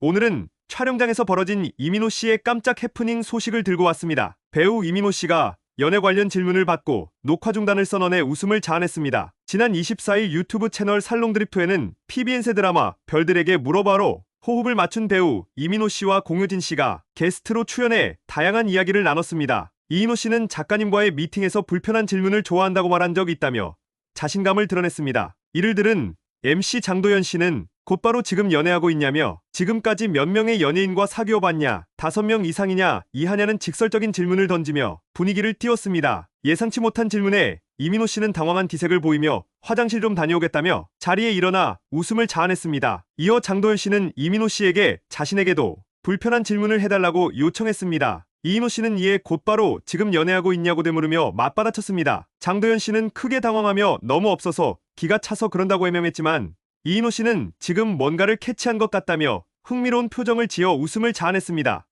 오늘은 촬영장에서 벌어진 이민호 씨의 깜짝 해프닝 소식을 들고 왔습니다. 배우 이민호 씨가 연애 관련 질문을 받고 녹화 중단을 선언해 웃음을 자아냈습니다. 지난 24일 유튜브 채널 살롱드립토에는 PBN세 드라마 별들에게 물어봐로 호흡을 맞춘 배우 이민호 씨와 공효진 씨가 게스트로 출연해 다양한 이야기를 나눴습니다. 이민호 씨는 작가님과의 미팅에서 불편한 질문을 좋아한다고 말한 적이 있다며 자신감을 드러냈습니다. 이를 들은 MC 장도연 씨는 곧바로 지금 연애하고 있냐며 지금까지 몇 명의 연예인과 사귀어 봤냐, 다섯 명 이상이냐, 이하냐는 직설적인 질문을 던지며 분위기를 띄웠습니다. 예상치 못한 질문에 이민호 씨는 당황한 기색을 보이며 화장실 좀 다녀오겠다며 자리에 일어나 웃음을 자아냈습니다. 이어 장도연 씨는 이민호 씨에게 자신에게도 불편한 질문을 해달라고 요청했습니다. 이인호 씨는 이에 곧바로 지금 연애하고 있냐고 되물으며 맞받아쳤습니다. 장도연 씨는 크게 당황하며 너무 없어서 기가 차서 그런다고 해명했지만 이인호 씨는 지금 뭔가를 캐치한 것 같다며 흥미로운 표정을 지어 웃음을 자아냈습니다.